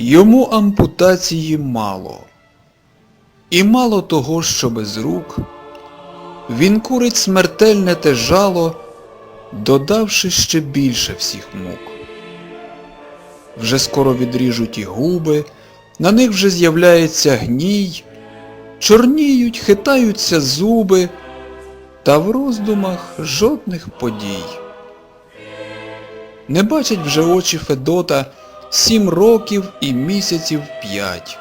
Йому ампутації мало. І мало того, що без рук, він курить смертельне те жало, додавши ще більше всіх мук. Вже скоро відріжуть і губи, на них вже з'являється гній, чорніють, хитаються зуби, та в роздумах жодних подій. Не бачать вже очі Федота сім років і місяців п'ять.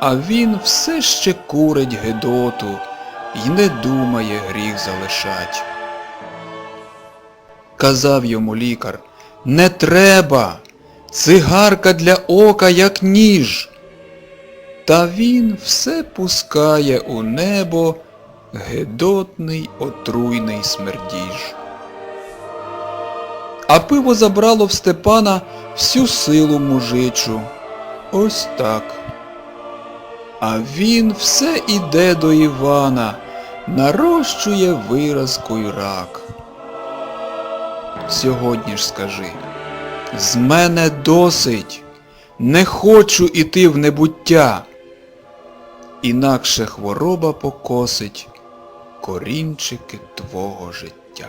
А він все ще курить Гедоту й не думає гріх залишать. Казав йому лікар, не треба, цигарка для ока як ніж. Та він все пускає у небо гедотний отруйний смердіж. А пиво забрало в Степана всю силу мужичу. Ось так. А він все іде до Івана, нарощує виразку й рак. Сьогодні ж скажи, з мене досить, не хочу іти в небуття. Інакше хвороба покосить корінчики твого життя.